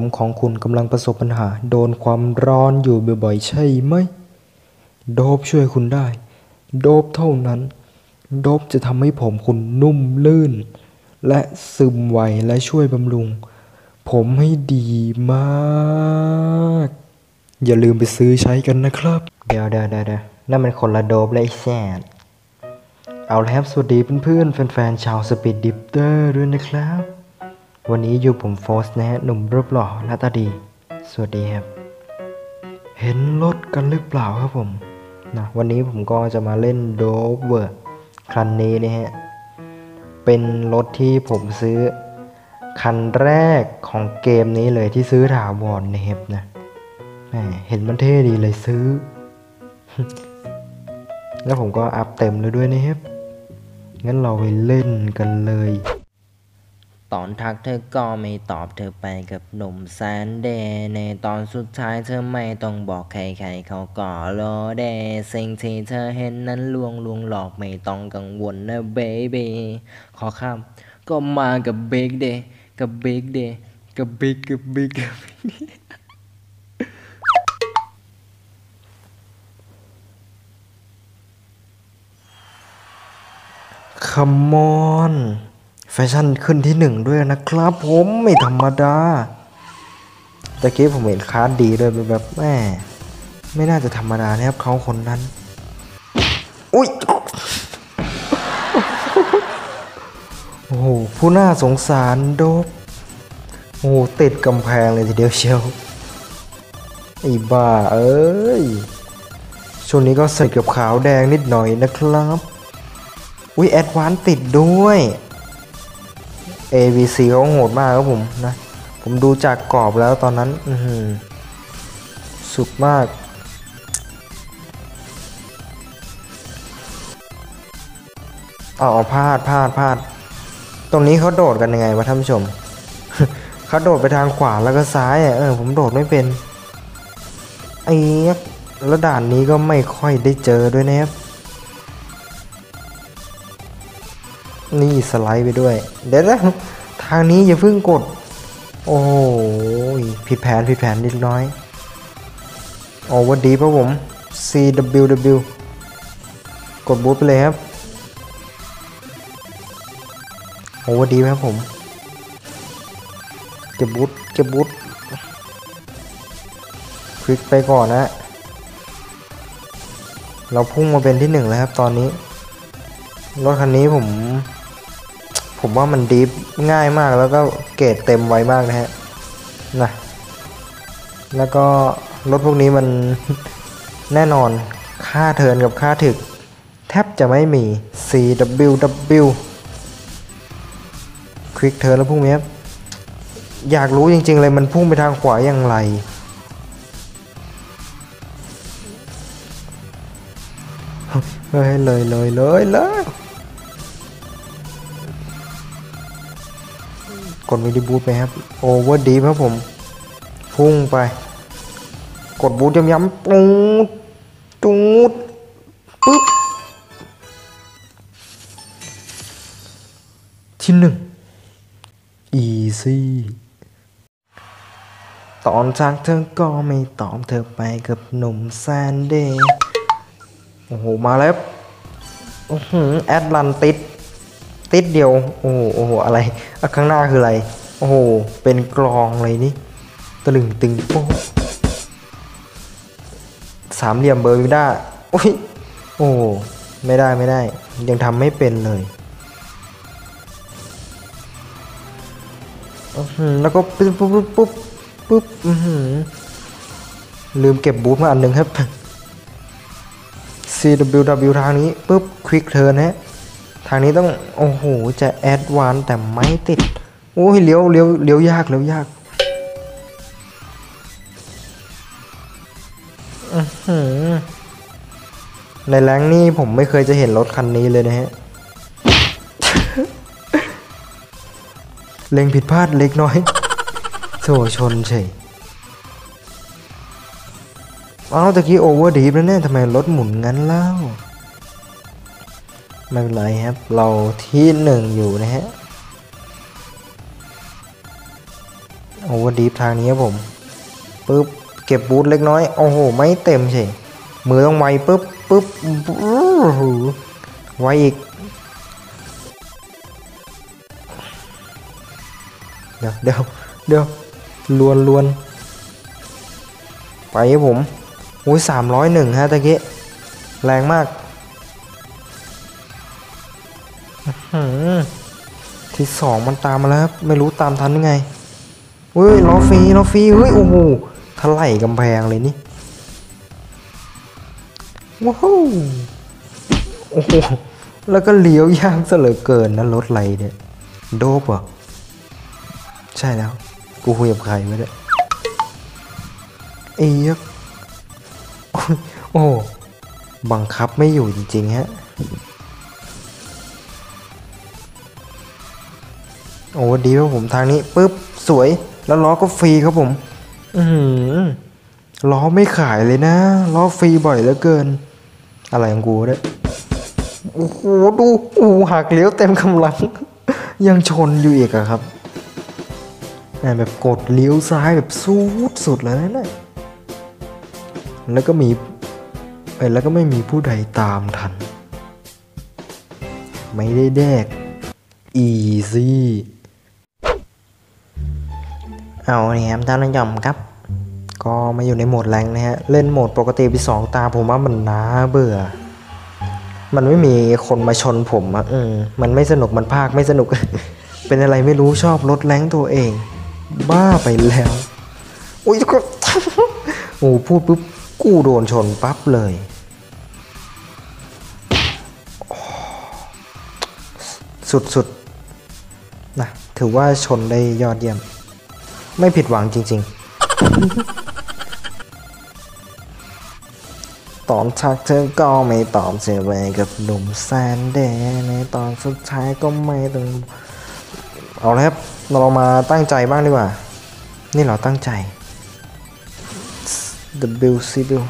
ผมของคุณกำลังประสบปัญหา โดนความร้อนอยู่บ่อยๆ ใช่ไหม โดบช่วยคุณได้ โดบเท่านั้น โดบจะทำให้ผมคุณนุ่มลื่น และซึมไวและช่วยบำรุง ผมให้ดีมาก อย่าลืมไปซื้อใช้กันนะครับ เดี๋ยวเดี๋ยวเดี๋ยวนั่นมันคนละโดบเลยไอ้แซดเอาละครับสวัสดีเพื่อนๆแฟนๆชาวสปีดดิฟเตอร์ด้วยนะครับ วันนี้อยู่ผมโฟสนะฮะหนุ่มรูปหล่อหน้าตาดี สวัสดีครับ เห็นรถกันหรือเปล่าครับผมนะวันนี้ผมก็จะมาเล่นโดเวอร์คันนี้นะฮะ เป็นรถที่ผมซื้อ คันแรกของเกมนี้เลยที่ซื้อถาวรนะครับนะเห็นมันเท่ดีเลยซื้อ แล้วผมก็อัพเต็มเลยด้วยนะครับงั้นเราไปเล่นกันเลย ตอนทักเธอก็ไม่ตอบเธอไปกับหนุ่มแสนเดย์ในตอนสุดท้ายเธอไม่ต้องบอกใครๆเขาก็รอเดสิ่งที่เธอเห็นนั้นลวงลวงหลอกไม่ต้องกังวลนะเบบีขอข้ามก็มากับเบกเดย์กับเบกเดย์กับบิ๊กกับบิ๊กกับคัมมอน แฟชั่นขึ้นที่หนึ่งด้วยนะครับ ผมไม่ธรรมดาตะกี้ผมเห็นคาร์ดดีด้วยแบบแม่ไม่น่าจะธรรมดานะครับเขาคนนั้น อุ้ย โอ้โห ผู้น่าสงสารโดบโอ้โหติดกำแพงเลยทีเดียวเชียวไอ้บ้าเอ้ย ช่วงนี้ก็ใส่กับขาวแดงนิดหน่อยนะครับ อุ้ยแอดวานติดด้วย ABC เขาโหดมากครับผมนะ ผมดูจากกรอบแล้วตอนนั้น อืสุดมาก เอ๋อพลาดพลาดพลาด ตรงนี้เขาโดดกันยังไงวะท่านผู้ชม เขาโดดไปทางขวาแล้วก็ซ้ายอะเออผมโดดไม่เป็นไอ้แล้วด่านนี้ก็ไม่ค่อยได้เจอด้วยนะครับ นี่สไลด์ไปด้วย เดี๋ยวนะทางนี้อย่าเพิ่งกด โอ้ยผิดแผนผิดแผนนิดน้อยโอ้วัดดีป่ะผม CWW กดบูทไปเลยครับโอ้วัดดีไหมครับผมเก็บบูทเก็บบูทคลิกไปก่อนนะ เราพุ่งมาเป็นที่หนึ่งแล้วครับตอนนี้รถคันนี้ผม ผมว่ามันดีฟง่ายมากแล้วก็เกรดเต็มไวมากนะฮะนะแล้วก็รถพวกนี้มันแน่นอนค่าเทินกับค่าถึก แทบจะไม่มี CWW Quick Turn แล้วพวกนี้อยากรู้จริง ๆ เลยมันพุ่งไปทางขวาอย่างไร เฮ้ยเลยเลยเลยเลย กดวิดีบูทไปครับโอเวอร์ดีครับผมพุ่งไป กดบูทย้ำๆปูดตูดปึ๊บที่หนึ่ง easy ตอนจากเธอก็ไม่ตอบเธอไปกับหนุ่มแซนเดย์โอ้โห มาแล้วอื้อหือแอดลันติด ติดเดียว โอ้โหโอ้โหอะไรข้างหน้าคืออะไร โอ้โห เป็นกลองอะไรนี่ตะลึงตึงโป๊สามเหลี่ยมเบอร์มิวด้าโอ้ยโอ้โหไม่ได้ไม่ได้ ยังทำไม่เป็นเลย แล้วก็ปุ๊บปุ๊บปุ๊บปุ๊บปุ๊บอื้อหือลืมเก็บบูทมาอันหนึ่งครับ CWW ทางนี้ปุ๊บ Quick Turn ฮะ ทางนี้ต้อง โอ้โห จะแอดวานแต่ไม่ติด โอ้ยเลี้ยวเลี้ยวเลี้ยวยากเลี้ยวยากอื้อหือในแรงนี่ผมไม่เคยจะเห็นรถคันนี้เลยนะฮะ เล็งผิดพลาดเล็กน้อยโถชนเฉยอ้าวตะกี้โอเวอร์ดีฟแล้วเนี่ยทำไมรถหมุนงั้นเล่า ไม่เป็นไรครับ เราที่หนึ่งอยู่นะฮะโอเวอร์ดีฟทางนี้ครับผมปึ๊บเก็บบูทเล็กน้อย โอ้โห ไม่เต็มใช่มือต้องไวปึ๊บปึ๊บไวอีก เดี๋ยวเดี๋ยวเดี๋ยวลวนลวนไปครับผมโอ้ยสามร้อยหนึ่งฮะตะกี้แรงมาก ที่สองมันตามมาแล้วครับไม่รู้ตามทันยังไงเฮ้ยล้อฟรีล้อฟรีเฮ้ยโอ้โหถลายกำแพงเลยนี่ว้าวโอ้โหแล้วก็เลี้ยวยากซะเหลือเกินนะรถไรเนี่ยโดบเหรอใช่แล้วกูคุยกับใครไม่ได้เอ้ยกโอ้โอ้บังคับไม่อยู่จริงๆฮะ โอ้ดีครับผมทางนี้ปุ๊บสวยแล้วล้อก็ฟรีครับผม อือหือล้อไม่ขายเลยนะล้อฟรีบ่อยเหลือเกิน อะไรของกูเนี่ยโอ้โหดูโอ้หักเลี้ยวเต็มกำลัง ยังชนอยู่อีกอะครับแม่งแบบกดเลี้ยวซ้ายแบบสูดสุดเลยนะแล้วก็มีเอ้ยแล้วก็ไม่มีผู้ใดตามทัน ไม่ได้แดกอีซี่ เอาเนี่ยครับท่านผู้ชมครับ ก็มาอยู่ในโหมดแรงนะฮะ เล่นโหมดปกติไปสองตาผมว่ามันน่าเบื่อ มันไม่มีคนมาชนผมอะอืมมันไม่สนุกมันภาคไม่สนุก เป็นอะไรไม่รู้ชอบลดแรงตัวเอง บ้าไปแล้วอุ้ยก็โอ้พูดปุ๊บกูโดนชนปั๊บเลยสุดๆนะถือว่าชนได้ยอดเยี่ยม ไม่ผิดหวังจริง ๆ ตอนทักเธอก็ไม่ตอบเสียไปกับหนุ่มแซนเดย์ในตอนสุดท้ายก็ไม่ต้องเอาละครับเรามาตั้งใจบ้างดีกว่า นี่เราตั้งใจ W C W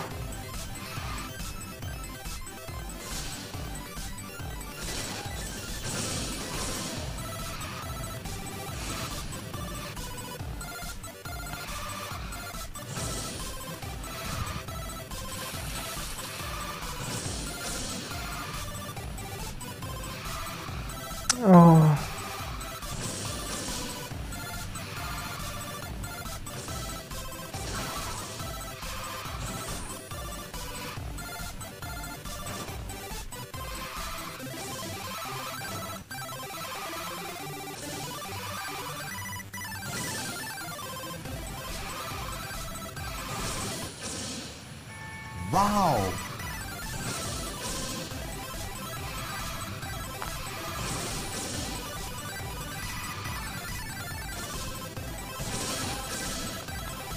Wow!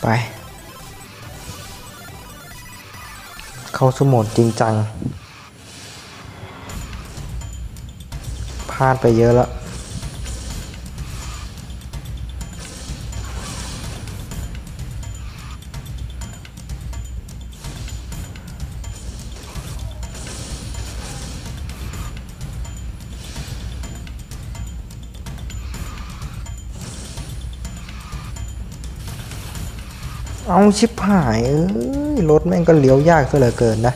ไป เข้าสโหมดจริงจัง พลาดไปเยอะแล้ว เอาชิบหายเอ้ยรถแม่งก็เลี้ยวยากซะเหลือเกินนะ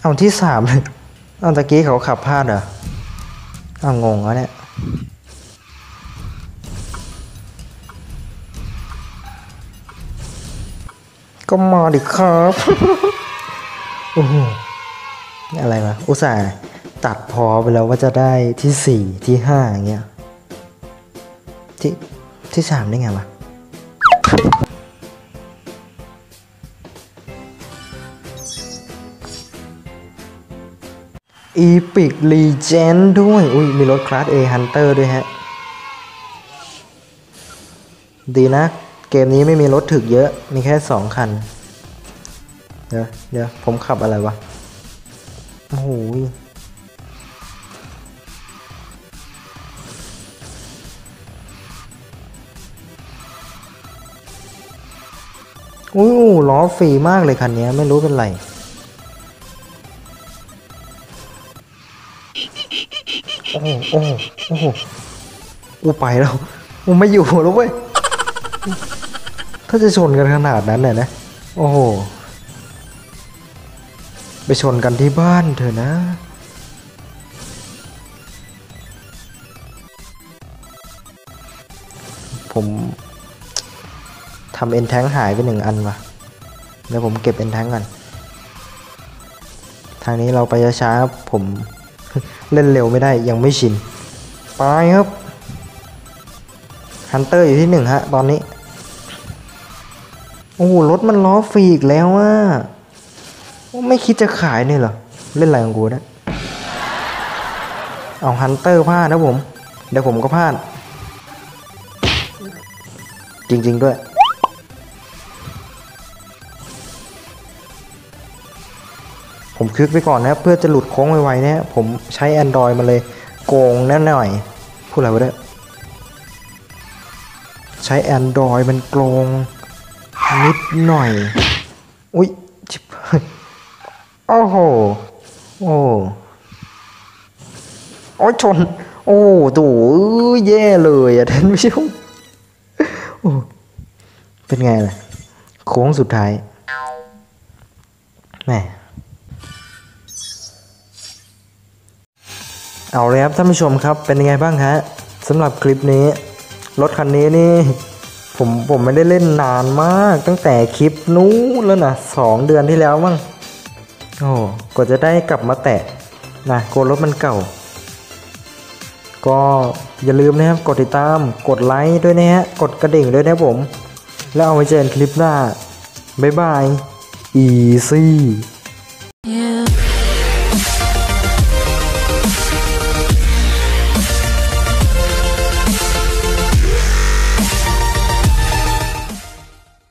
เอาที่สามเลยเอาตะกี้เขาขับพลาดเหรอเอางงแล้วเนี่ยก็มาดิครับ โอ้โหอะไรวะ อุตส่าห์ตัดพอไปแล้วว่าจะได้ที่สี่ที่ห้าอย่างเงี้ย ที่ที่สามได้ไงวะ อีพิกลีเจนด้วย อุ้ยมีรถคลาส A Hunter ด้วยฮะ ดีนะ เกมนี้ไม่มีรถถึกเยอะ มีแค่สองคัน ดี๋ยวเดี๋ยวผมขับอะไรวะ โอ้โหอู้ล้อฟรีมากเลยคันนี้ไม่รู้เป็นไรโอ้โหโอ้โอ้อูไปแล้วอูไม่อยู่แล้วเว้ย ถ้าจะชนกันขนาดนั้นเนี่ยนะ โอ้โห ไปชนกันที่บ้านเถอะนะ ผมทำเอ็นแทงหายไปหนึ่งอันว่ะเดี๋ยวผมเก็บเอ็นแทงกัน ทางนี้เราไปช้าๆผมเล่นเร็วไม่ได้ยังไม่ชิน ไปครับฮันเตอร์อยู่ที่หนึ่งฮะ ตอนนี้ โอ้รถมันล้อฟรีอีกแล้วอะ ไม่คิดจะขายเนี่ยเหรอ เล่นอะไรของกูนะ เอาฮันเตอร์พลาดนะผม เดี๋ยวผมก็พลาด จริง ๆ ด้วยผมคลิกไปก่อนนะเพื่อจะหลุดโค้งไวๆเนี่ยผมใช้ Android มาเลยโกงแน่หน่อย พูดอะไรวะเนี่ยใช้ Android มันโกงนิดหน่อย อุ๊ย โอ้โห โอ้โอ้ชน โอ้ตู่แย่เลยอะท่านผู้ชมโอ้เป็นไงล่ะ โค้งสุดท้ายแหมเอาเลยครับท่านผู้ชมครับเป็นยังไงบ้างฮะสำหรับคลิปนี้ รถคันนี้นี่ ผมผมไม่ได้เล่นนานมากตั้งแต่คลิปนู้นแล้วนะสองเดือนที่แล้วมั้ง โอ้กว่าจะได้กลับมาแตะนะกลัวรถมันเก่า ก็อย่าลืมนะครับกดติดตามกดไลค์ด้วยนะฮะกดกระดิ่งด้วยนะผม แล้วเอาไว้เจอกันคลิปหน้า บ๊ายบาย อีซี่